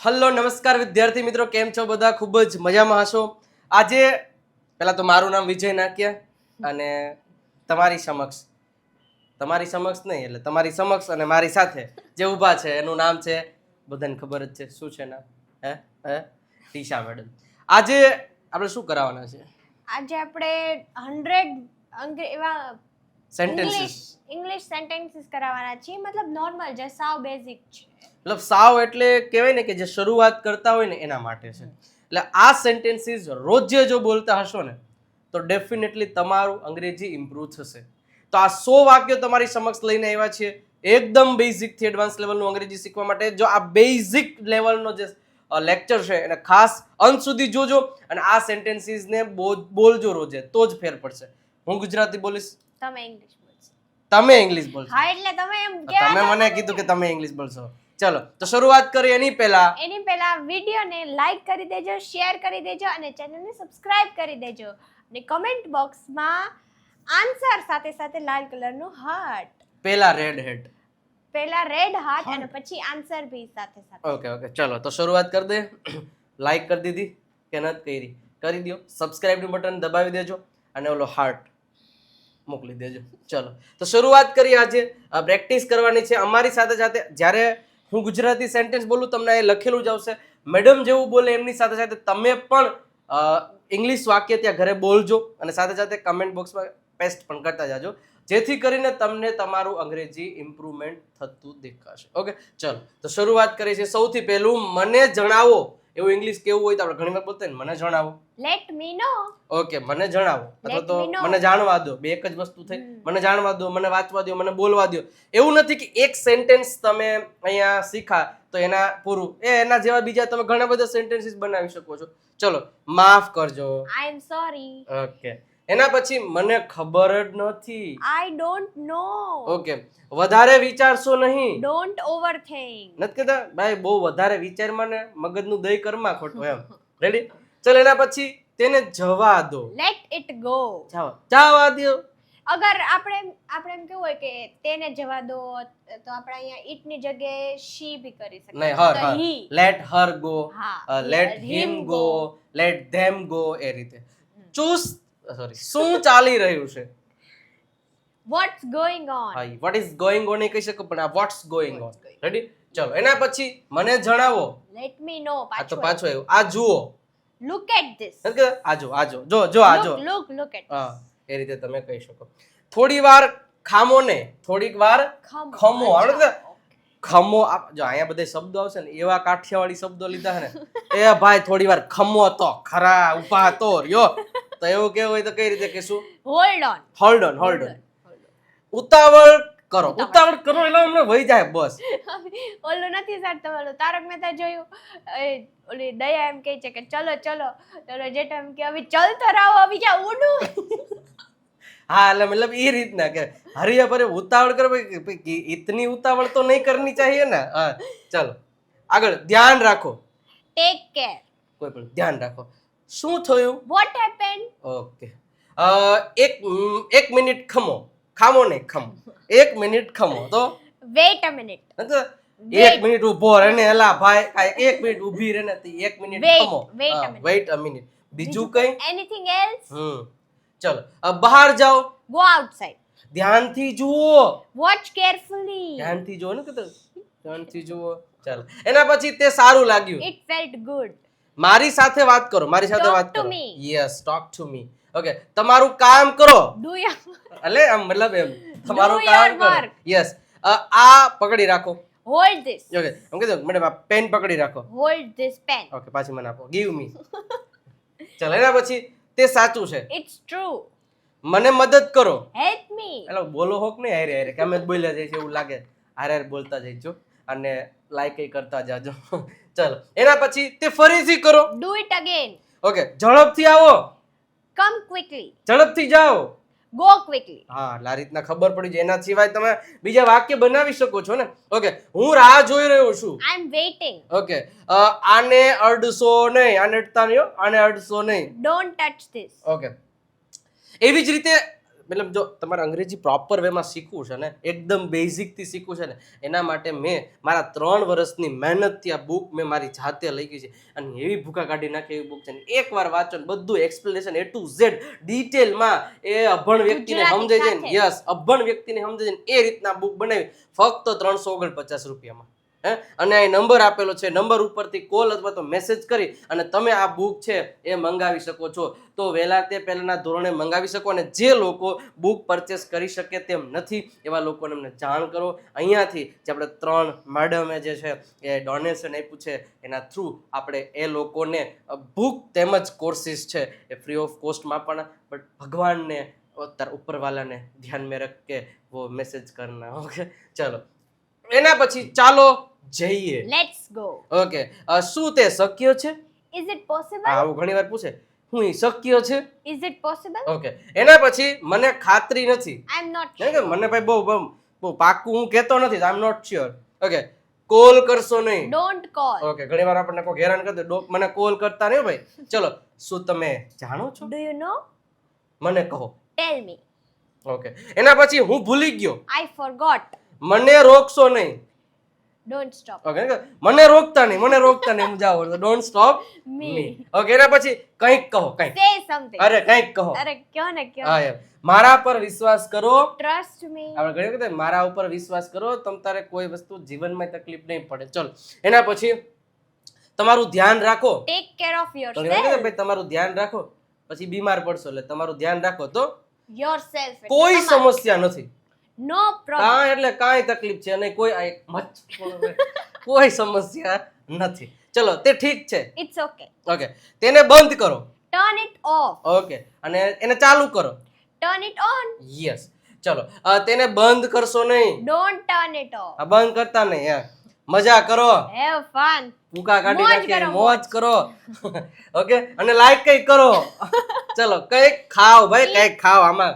Hello નમસ્કાર વિદ્યાર્થી મિત્રો કેમ છો બધા? ખૂબ જ મજામાં હશો? આજે પહેલા તો મારું નામ વિજય નાકિયા અને તમારી સમક્ષ તમારી સમક્ષ નહીં એટલે તમારી સમક્ષ અને મારી સાથે જે ઊભા છે એનું નામ છે બધાને ખબર જ છે શું છે નામ હે? હે? ટીશા મેડમ. આજે આપણે શું કરાવવાના છે? આજે આપણે હંડ્રેડ એવા સેન્ટેન્સીસ ઇંગ્લિશ સેન્ટેન્સીસ કરાવવાના છીએ. મતલબ નોર્મલ જે સાવ બેઝિક છે. મતલબ સાવ એટલે કહેવાય ને કે જે શરૂઆત કરતા હોય ને એના માટે છે. એટલે આ સેન્ટેન્સીસ રોજે જો બોલતા હશો ને તો ડેફિનેટલી તમારું અંગ્રેજી ઇમ્પ્રૂવ થશે. તો આ સો વાક્યો તમારી સમક્ષ લઈને આવ્યા છીએ. એકદમ બેઝિકથી એડવાન્સ લેવલનું અંગ્રેજી શીખવા માટે. જો આ બેઝિક લેવલનો જે લેક્ચર છે એને ખાસ અંત સુધી જોજો અને આ સેન્ટેન્સીસને બોલજો રોજે તો જ ફેર પડશે. હું ગુજરાતી બોલીશ? તમે ઇંગ્લિશ બોલશો. તમે ઇંગ્લિશ બોલશો. હા એટલે તમે એમ તમે મને કીધું કે તમે ઇંગ્લિશ બોલશો. ચલો તો શરૂઆત કરીએ એની પહેલા. એની પહેલા વિડીયોને લાઈક કરી દેજો શેર કરી દેજો અને ચેનલને સબસ્ક્રાઇબ કરી દેજો. અને કમેન્ટ બોક્સમાં આન્સર સાથે સાથે લાલ કલરનું હાર્ટ પહેલા રેડ હેડ પહેલા રેડ હાર્ટ અને પછી આન્સર બી સાથે સાથે. ઓકે ઓકે ચલો તો શરૂઆત કરી દે. લાઈક કરી દીધી કે નથી કરી. કરી દો. સબસ્ક્રાઇબનું બટન દબાવી દેજો અને ઓલો હાર્ટ મોકલી દેજો. ચલો તો શરૂઆત કરીએ આજે. પ્રેક્ટિસ કરવાની છે. અમારી સાથે સાથે જ્યારે હું ગુજરાતી સેન્ટેન્સ બોલું, તમને એ લખેલું જ આવશે. મેડમ જેવું બોલે, એમની સાથે સાથે તમે પણ ઇંગ્લિશ વાક્ય ત્યાં ઘરે બોલજો અને સાથે સાથે કમેન્ટ બોક્સમાં પેસ્ટ પણ કરતા જાજો. જેથી કરીને તમને તમારું અંગ્રેજી ઇમ્પ્રુવમેન્ટ થતું દેખાશે. ઓકે ચલો. તો શરૂઆત કરીએ છીએ. સૌથી પહેલું, મને જણાવો એવું ઇંગ્લિશ કેવું હોય તો આપણે ઘણી વાર બોલતા મને જણાવો. લેટ મી નો ઓકે મને જણાવો. અથવા તો મને જાણવા દો. બે એક જ વસ્તુ થઈ. મને જાણવા દો મને વાંચવા દો મને બોલવા દો. એવું નથી કે એક સેન્ટેન્સ તમે અહીંયા શીખા તો એના પૂરું. એ એના જેવા બીજા તમે ઘણા બધા સેન્ટેન્સીસ બનાવી શકો છો. ચલો માફ કરજો. આઈ એમ સોરી ઓકે એના પછી મને ખબર જ નથી. આઈ ડોન્ટ નો ઓકે વધારે વિચારશો નહીં. ડોન્ટ ઓવરથિંક નથી કહેતા ભાઈ બહુ વધારે વિચારમાં ને મગજનું દહીં કરમાં ખોટું એમ. રેડી ચલ એના પછી તેને જવા દો. લેટ ઇટ ગો જવા જવા દો અગર આપણે આપણે એમ કેવું હોય કે તેને જવા દો તો આપણે અહીંયા ઈટની જગ્યાએ શી બી કરી શકીએ. નહીં her her. Let her go let him go let them go એ રીતે. ચૂસ સોરી શું ચાલી રહ્યું છે? વોટ્સ ગોઈંગ ઓન હા વોટ ઇઝ ગોઈંગ ઓન એ કહી શકો પણ આ વોટ્સ ગોઈંગ ઓન રેડી ચલો એના પછી મને જણાવો. લેટ મી નો આ તો પાછું પાછું આ જુઓ. લુક એટ ધીસ આ જો આ જો જો જો આ જો લુક લુક એટ હા એ રીતે તમે કહી શકો. થોડી વાર ખામો ને થોડીક વાર ખમો. ખમો. આવડે છે? ખમો આપ- જો અહીંયા બધા શબ્દો આવશે ને એવા કાઠિયાવાડી શબ્દો લીધા છે ને. એ ભાઈ થોડી વાર ખમો તો ખરા ઊભા તો રહ્યો. તો એવું કેવું હોય તો કઈ રીતે કહેશું? Hold on hold on hold on ઉતાવળ કરો. ઉતાવળ. કરો એટલે અમને વહી જાય બસ. ઓલો નથી સર તમારું. તારક મહેતા જોયું? ઓલી દયા એમ કહે છે કે ચલો ચલો. ચલો જેઠા એમ કે હવે ચલ તો રાવ હવે ક્યાં ઉડું હા એટલે મતલબ એ રીતના કે હરી ભરે ઉતાવળ કરો ભાઈ ઇતની ઉતાવળ તો નહીં કરની ચાહીએ ને? હા ચાલો. આગળ ધ્યાન રાખો. ટેક કેર કોઈ પણ ધ્યાન રાખો. શું થયું? વોટ હેપન ઓકે એક એક મિનિટ ખમો. ખામો નહીં ખમો. એક મિનિટ ખમો તો? વેટ અ મિનિટ એક મિનિટ ઊભો રહે ને એલા ભાઈ એક મિનિટ ઊભી રહે ને તો એક મિનિટ ખમો. વેઇટ અ મિનિટ બીજું કઈ? Anything else hmm. ચલો. બહાર જાઓ. ગો આઉટસાઇડ ધ્યાનથી જુઓ. વોચ કેરફુલી ધ્યાનથી જુઓ ને કીધું ધ્યાનથી જુઓ. ચાલો. એના પછી તે સારું લાગ્યું. ઇટ ફેલ્ટ ગુડ મારી સાથે વાત કરો મારી સાથે વાત કરો. Yes talk to me okay તમારું કામ કરો. ડુ એટલે આમ મતલબ એમ તમારું કામ કરો. યસ આ પકડી રાખો. હોલ્ડ ધીસ ઓકે એમ કીધું મેડમ આ પેન પકડી રાખો. હોલ્ડ ધીસ પેન ઓકે પાછી મને આપો. ગીવ મી ચાલો એના પછી તે સાચું છે. ઇટ્સ ટ્રુ મને મદદ કરો. હેલ્પ મી એટલે બોલો હોક નહીં હારે હારે કેમ જ બોલ્યા જાય છે એવું લાગે. હારે હારે બોલતા જઈજો અને લાઈક એ કરતા જાજો. ચાલો એના પછી તે ફરીથી કરો. ડુ ઇટ અગેન ઓકે ઝડપથી આવો. કમ ક્વિકલી ઝડપથી જાઓ. ગો ક્વિકલી હા એટલે આ રીતના ખબર પડી જાય. એના સિવાય તમે બીજા વાક્ય બનાવી શકો છો ને? ઓકે હું રાહ જોઈ રહ્યો છું. આઈ એમ વેઇટિંગ ઓકે આને અડસો નહીં. આને અડતા નહીં આને અડસો નહીં. ડોન્ટ ટચ ધીસ ઓકે એવી જ રીતે મતલબ જો તમારે અંગ્રેજી પ્રોપર વેમાં શીખવું છે ને એકદમ બેઝિકથી શીખવું છે ને એના માટે મેં મારા ત્રણ વર્ષની મહેનતથી આ બુક મેં મારી જાતે લખી છે. અને એવી ભૂખા કાઢી નાખે એવી બુક છે ને એકવાર વાંચો ને બધું એક્સપ્લેનેશન એ ટુ ઝેડ ડિટેલમાં એ અભણ વ્યક્તિને સમજાય સમજે છે ને યસ અભણ વ્યક્તિને સમજે છે ને એ રીતના બુક બનાવી ફક્ત ત્રણસો ઓગણપચાસ રૂપિયામાં. હે? અને અહીં નંબર આપેલો છે. નંબર ઉપરથી કોલ અથવા તો મેસેજ કરી અને તમે આ બુક છે એ મંગાવી શકો છો. તો વહેલા તે પહેલાંના ધોરણે મંગાવી શકો અને જે લોકો બુક પરચેસ કરી શકે તેમ નથી, એવા લોકોને અમને જાણ કરો. અહીંયાથી જે આપણે ત્રણ મેડમે જે છે, એ ડોનેશન આપ્યું છે, એના થ્રુ આપણે એ લોકોને બુક તેમજ કોર્સિસ છે, એ ફ્રી ઓફ કોસ્ટમાં પણ બટ ભગવાનને તાર ઉપરવાલાને ધ્યાન મેં રખ કે વો મેસેજ કરના. ઓકે ચલો. એના પછી ચાલો જઈએ. લેટ્સ ગો ઓકે શું તે શક્ય છે? ઇઝ ઇટ પોસિબલ આવું ઘણી વાર પૂછે. હું ઈ શક્ય છે? ઇઝ ઇટ પોસિબલ ઓકે એના પછી મને ખાતરી નથી. આઈ એમ નોટ કે મને ભાઈ બહુ બહુ પાક્કું હું કહેતો નથી I am not sure okay call કરશો નહીં. ડોન્ટ કોલ ઓકે ઘણી વાર આપણને કોઈ હેરાન કરી દે. મને કોલ કરતા નહીં ભાઈ. ચલો શું તમે જાણો છો? ડુ યુ નો મને કહો. ટેલ મી ઓકે એના પછી હું ભૂલી ગયો. આઈ ફોરગોટ મને રોકશો નહીં. ડોન્ટ સ્ટોપ ઓકે મને રોકતા નહીં મને રોકતા નહીં હું જાઉં ડોન્ટ સ્ટોપ મી ઓકે એના પછી કંઈક કહો કંઈક. સે સમથિંગ અરે કંઈક કહો. અરે કયો ને કયો હા યાર મારા પર વિશ્વાસ કરો. ટ્રસ્ટ મી આપણે ઘણી વખત મારા ઉપર વિશ્વાસ કરો તમ તારે કોઈ વસ્તુ જીવનમાં તકલીફ નહીં પડે. ચલો એના પછી તમારું ધ્યાન રાખો. ટેક કેર ઓફ યોરસેલ્ફ ભાઈ તમારું ધ્યાન રાખો. પછી બીમાર પડશો એટલે તમારું ધ્યાન રાખો તો યોરસેલ્ફ કોઈ સમસ્યા નથી. નો પ્રોબ્લેમ એટલે કાંઈ તકલીફ છે અને કોઈ કોઈ સમસ્યા નથી. ચલો તે ઠીક છે. ઇટ્સ ઓકે ઓકે તેને બંધ કરો. ટર્ન ઇટ ઓફ ઓકે અને એને ચાલુ કરો. ટર્ન ઇટ ઓન યસ ચલો તેને બંધ કરશો નહીં. ડોન્ટ ટર્ન ઇટ ઓફ બંધ કરતા નહીં યાર મજા કરો. હેવ ફન ભૂકા કાઢી કરો, મોજ કરો. ઓકે અને લાઈક કઈ કરો. ચલો કંઈક ખાઓ ભાઈ કંઈક ખાઓ આમાં.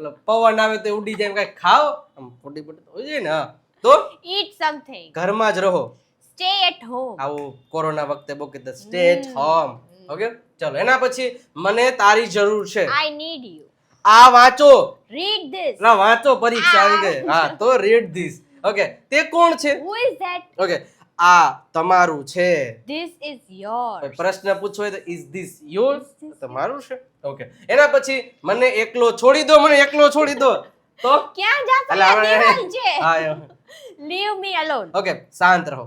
ઓલો પવન આવે તો ઉડી જાય કઈ ખાવ? આમ ફૂટી ફૂટી હોય જાય ને હા. તો? ઈટ સમથિંગ ઘરમાં જ રહો. સ્ટે એટ હોમ આવું કોરોના વખતે બહુ કીધું સ્ટે એટ હોમ. ઓકે ચલો એના પછી મને તારી જરૂર છે. આઈ નીડ યુ આ વાંચો. રીડ ધીસ ના વાંચો પરીક્ષા આવી ગઈ. હા તો રીડ ધીસ ઓકે તે કોણ છે? હુ ઇઝ ધેટ ઓકે આ તમારું છે. ધીસ ઇઝ યોર પ્રશ્ન પૂછો હોય તો ઇઝ ધીસ યોર તમારું છે. ઓકે એના પછી મને એકલો છોડી દો મને એકલો છોડી દો. તો? ક્યાં જાતો એટલે આપણે- દિવાલ છે હા એમ. લીવ મી અલોન ઓકે શાંત રહો.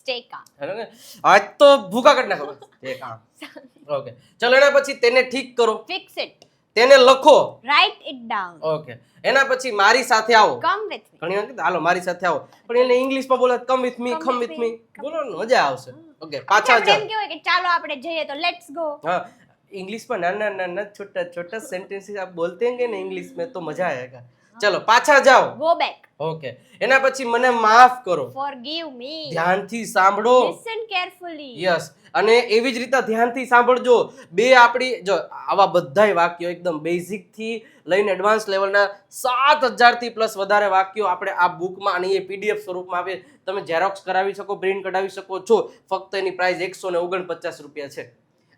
સ્ટે કામ હેલો ને? આજ તો ભૂકા ના નાખો. એ કામ ઓકે ચલો એના પછી તેને ઠીક કરો. ફિક્સ ઇટ તેને લખો. રાઈટ ઇટ ડાઉન ઓકે એના પછી મારી સાથે આવો. કમ વિથ મી ઘણી વખત હાલો મારી સાથે આવો. પણ એને ઇંગ્લિશમાં બોલે come with me come with me બોલો મજા આવશે. ઓકે પાછા જાઓ એમ કેવું કે ચાલો આપણે જઈએ તો લેટ્સ ગો હા. ઇંગ્લિશમાં નાના નાના છોટા છોટા સેન્ટેન્સીસ આપ બોલતે હોંગે ને ઇંગ્લિશ મેં? તો મજા આયેગા ચલો પાછા જાઓ. Go back okay. એના પછી મને માફ કરો. ફોરગીવ મી ધ્યાનથી સાંભળો. લિસન કેરફુલી યસ અને એવી જ રીતે ધ્યાનથી સાંભળજો. બે આપણી જો આવા બધાય વાક્યો એકદમ બેઝિકથી લઈને એડવાન્સ લેવલના સાત હજારથી પ્લસ વધારે વાક્યો આપણે આ બુકમાં અને એ પીડીએફ સ્વરૂપમાં આવે તમે ઝેરોક્સ કરાવી શકો પ્રિન્ટ કઢાવી શકો છો. ફક્ત એની પ્રાઇસ એકસો ને ઓગણપચાસ રૂપિયા છે.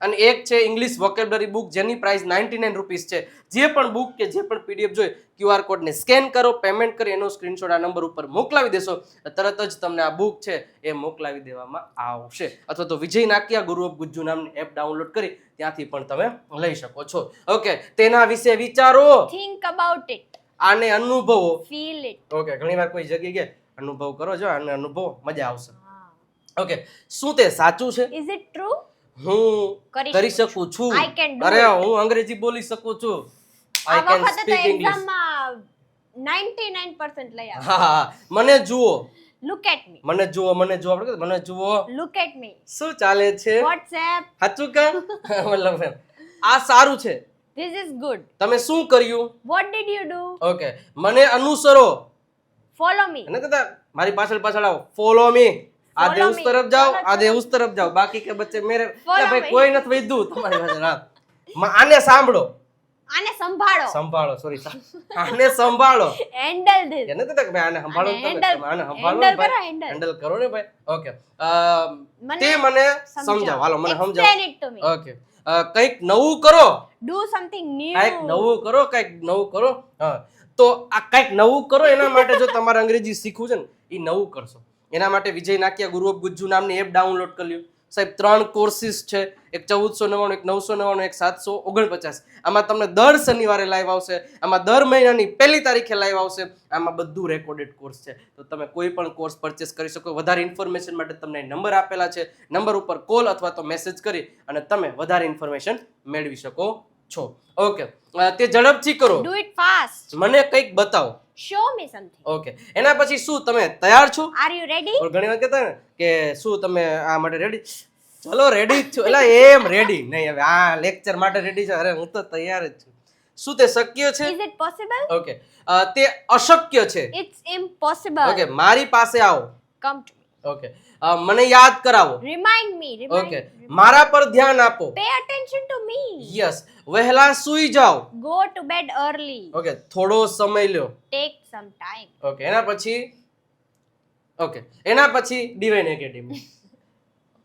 અને એક છે ઇંગ્લિશ વોકેબલરી બુક જેની પ્રાઇસ નાઇન્ટી નાઇન રૂપીસ છે. જે પણ બુક કે જે પણ પીડીએફ જોઈએ ક્યુઆર કોડને સ્કેન કરો પેમેન્ટ કરી એનો સ્ક્રીનશોટ આ નંબર ઉપર મોકલાવી દેશો. તરત જ તમને આ બુક છે એ મોકલાવી દેવામાં આવશે. અથવા તો વિજય નાકિયા ગુરુ ઓફ ગુજ્જુ નામની એપ ડાઉનલોડ કરી ત્યાંથી પણ તમે લઈ શકો છો. ઓકે તેના વિશે વિચારો. થિંક અબાઉટ ઇટ આને અનુભવો. ફીલ ઇટ ઓકે ઘણી વાર કોઈ જગ્યાએ ગયા અનુભવ કરો છો આને અનુભવ મજા આવશે. ઓકે શું તે સાચું છે? ઇઝ ઇટ ટ્રુ હું કરી શકું છું. અરે હું અંગ્રેજી બોલી શકું છું. આઈ કેન સ્પીક ઇંગ્લિશ એક્ઝામમાં 99% લઈ આવ હા મને જુઓ. લુક એટ મી મને જુઓ મને જુઓ આપણે મને જુઓ. લુક એટ મી શું ચાલે છે? વોટ્સએપ સાચું કે? મતલબ આ સારું છે. ધીસ ઇઝ ગુડ તમે શું કર્યું? What did you do okay મને અનુસરો. ફોલો મી અને કદા મારી પાછળ પાછળ આવો. ફોલો મી આ Follow તરફ જાઓ આ ચલો. તરફ જાઓ. બાકી કે બચ્ચે મેરે ભાઈ કોઈ નથી વૈધું તમારી પાસે રાત આને સાંભળો. આને સંભાળો. સંભાળો સોરી આને સંભાળો. હેન્ડલ ધીસ એને તો તમે આને સંભાળો તમે. આને સંભાળો હેન્ડલ કરો ને ભાઈ. ઓકે તે મને સમજાવો. હાલો મને સમજાવો. ઓકે કંઈક નવું કરો. ડુ સમથિંગ કંઈક નવું કરો કંઈક નવું કરો. હા. તો આ કંઈક નવું કરો એના માટે જો તમારે અંગ્રેજી શીખવું છે ને એ નવું કરશો. એના માટે વિજય નાકિયા ગુરુ ઓફ ગુજ્જુ નામની એપ ડાઉનલોડ કરી લ્યો. સાહેબ ત્રણ કોર્સિસ છે. એક ચૌદસો નવ્વાણું એક નવસો નવ્વાણું એક સાતસો ઓગણપચાસ. આમાં તમને દર શનિવારે લાઈવ આવશે. આમાં દર મહિનાની પહેલી તારીખે લાઈવ આવશે. આમાં બધું રેકોર્ડેડ કોર્સ છે. તો તમે કોઈ પણ કોર્સ પરચેસ કરી શકો. વધારે ઇન્ફોર્મેશન માટે તમને નંબર આપેલા છે. નંબર ઉપર કોલ અથવા તો મેસેજ કરી અને તમે વધારે ઇન્ફોર્મેશન મેળવી શકો છો. ઓકે તે ઝડપથી કરો. ડુ ઇટ ફાસ્ટ મને કંઈક બતાવો. શો મી સમથિંગ ઓકે એના પછી શું તમે તૈયાર છો? આર યુ રેડી ઓર ઘણી વાર કહેતા ને કે શું તમે આ માટે રેડી ચલો રેડી જ છું. એટલે એમ રેડી નહીં હવે આ લેક્ચર માટે રેડી છે. અરે હું તો તૈયાર જ છું. શું તે શક્ય છે? ઇઝ ઇટ પોસિબલ ઓકે તે અશક્ય છે. ઇટ્સ ઇમ્પોસિબલ ઓકે મારી પાસે આવો. કમ ટુ ઓકે મને યાદ કરાવો. રિમાઇન્ડ મી ઓકે મારા પર ધ્યાન આપો. Pay attention to me yes વહેલા સૂઈ જાઓ. Go to bed early okay થોડો સમય લ્યો. ટેક સમ ટાઈમ ઓકે એના પછી ઓકે એના પછી divine academy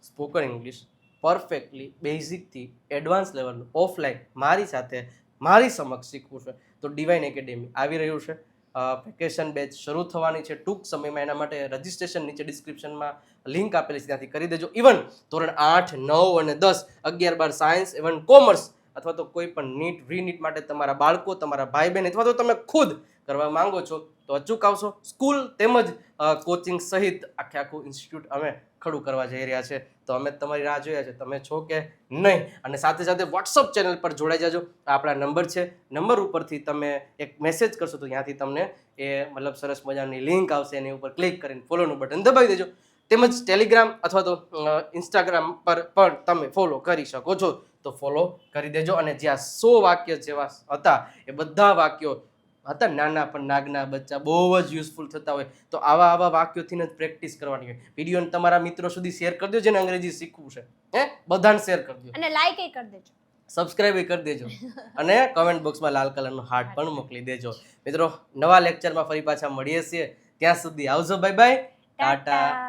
spoken English perfectly બેઝિકથી advance લેવલનું ઓફલાઈન મારી સાથે મારી સમક્ષ શીખવું છે. તો ડિવાઇન એકેડેમી આવી રહ્યું છે. વેકેશન બેચ શરૂ થવાની છે. ટૂંક સમયમાં એના માટે રજિસ્ટ્રેશન નીચે ડિસ્ક્રિપ્શનમાં લિંક આપેલી છે. ત્યાંથી કરી દેજો. ઇવન ધોરણ આઠ, નવ અને દસ, અગિયાર બાર સાયન્સ ઇવન કોમર્સ અથવા તો કોઈ પણ નીટ રીનીટ માટે તમારા બાળકો, તમારા ભાઈ બહેન અથવા તો તમે ખુદ કરવા માંગો છો, તો અચૂક આવશો. સ્કૂલ તેમજ કોચિંગ સહિત આખે આખું ઇન્સ્ટિટ્યૂટ અમે ખડું કરવા જઈ રહ્યા છે. તો અમે તમારી રાહ જોયા છે. તમે છો કે નહીં? અને સાથે સાથે વોટ્સઅપ ચેનલ પર જોડાઈ જાજો. આપણા નંબર છે. નંબર ઉપરથી તમે એક મેસેજ કરશો તો ત્યાંથી તમને એ મતલબ સરસ મજાની લિંક આવશે. એની ઉપર ક્લિક કરીને ફોલોનું બટન દબાવી દેજો. તેમજ ટેલિગ્રામ અથવા તો ઇન્સ્ટાગ્રામ પર પણ તમે ફોલો કરી શકો છો. તો ફોલો કરી દેજો. અને જ્યાં સો વાક્ય જેવા હતા, એ બધા વાક્યો હતા નાના પણ નાગના બચ્ચા બહુ જ યુઝફુલ થતા હોય. તો આવા આવા વાક્યોથી જ પ્રેક્ટિસ કરવાની હોય. વિડીયોને તમારા મિત્રો સુધી શેર કરી દો જેને અંગ્રેજી શીખવું છે. હે? બધાને શેર કરી દો અને લાઈક એ કરી દેજો. સબસ્ક્રાઈબ કરી દેજો. અને કમેન્ટ બોક્સમાં લાલ કલરનો હાર્ટ પણ મોકલી દેજો. મિત્રો નવા લેક્ચરમાં ફરી પાછા મળીએ છીએ. ત્યાં સુધી આવજો. Bye bye Tata